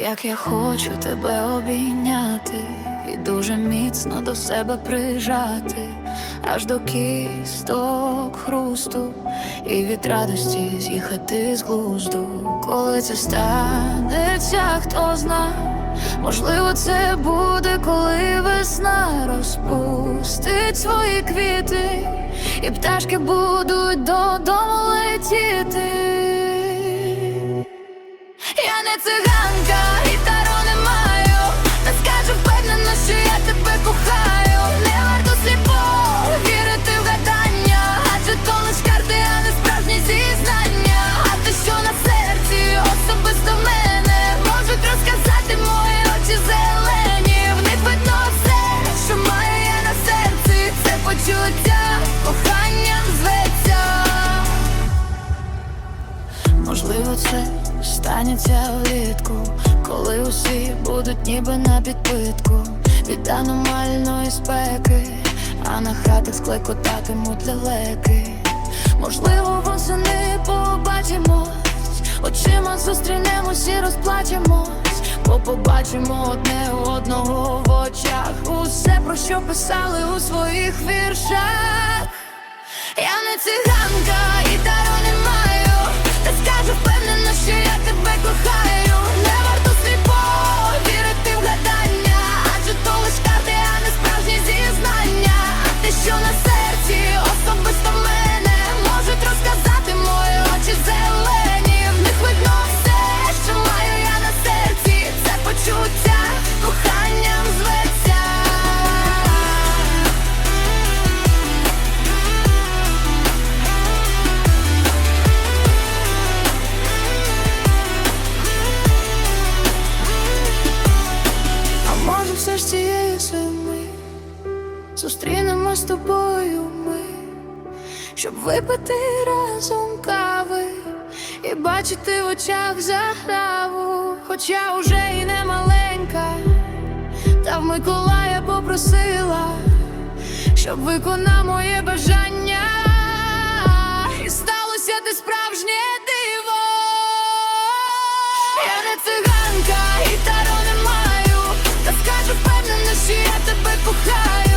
як я хочу тебе обійняти і дуже міцно до себе прижати, аж до кісток хрусту, і від радості з'їхати з глузду. Коли це станеться, хто зна, можливо, це буде, коли весна розпустить свої квіти, і пташки будуть додому летіти. Я не циганка, Можливо, це станеться влітку, коли усі будуть ніби на підпитку від аномальної спеки, а на хатах склекотатимуть лелеки. Можливо, восени побачимось, очима зустрінемось і розплачемось, бо побачимо одне одного в очах. Усе, про що писали у своїх віршах. Я не циганка, кохаю Зустрінемо з тобою ми, щоб випити разом кави І бачити в очах заграву, хоча уже і не маленька, та в Миколая попросила, щоб виконав моє бажання, і сталося ти справжнє диво. Я не циганка, гітару не маю Та скажу впевнено, що я тебе кохаю